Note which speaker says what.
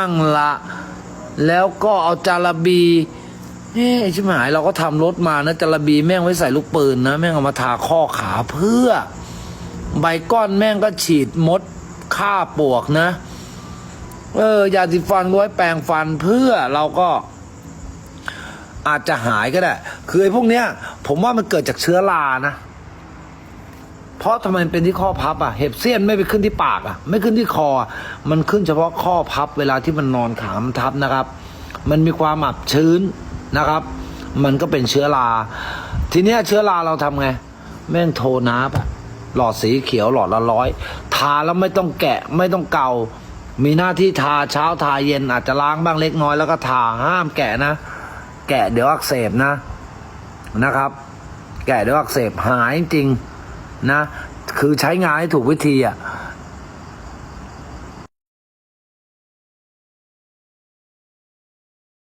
Speaker 1: มั่งละ แล้วก็เอาจาระบีเฮ้ยชิบหายเราก็ทำรถมานะจาระบีแม่งไว้ใส่ลูกปืนนะ แม่งเอามาทาข้อขาเพื่อ ใบก้อนแม่งก็ฉีดมดฆ่าปวกนะ เออยาสีฟันไว้แปรงฟันเพื่อเราก็ อาจจะหายก็ได้ คือไอ้พวกเนี้ย ผมว่ามันเกิดจากเชื้อรานะ เพราะทำไมเป็นที่ข้อพับอะ เห็บเสี้ยนไม่ไปขึ้นที่ปากอะ ไม่ขึ้นที่คอ มันขึ้นเฉพาะข้อพับเวลาที่มันนอนขามนทับนะครับ มันมีความอับชื้นนะครับ มันก็เป็นเชื้อรา ทีเนี้ยเชื้อราเราทำไง แม่งโทนับอะหลอดสีเขียวหลอดละร้อย ทาแล้วไม่ต้องแกะไม่ต้องเกา มีหน้าที่ทาเช้าทาเย็นอาจจะล้างบ้างเล็กน้อยแล้วก็ทาห้ามแกะนะ แกะเดี๋ยวอักเสบนะนะครับ แกะเดี๋ยวอักเสบหายจริง นะ คือใช้งานให้ถูกวิธีอะ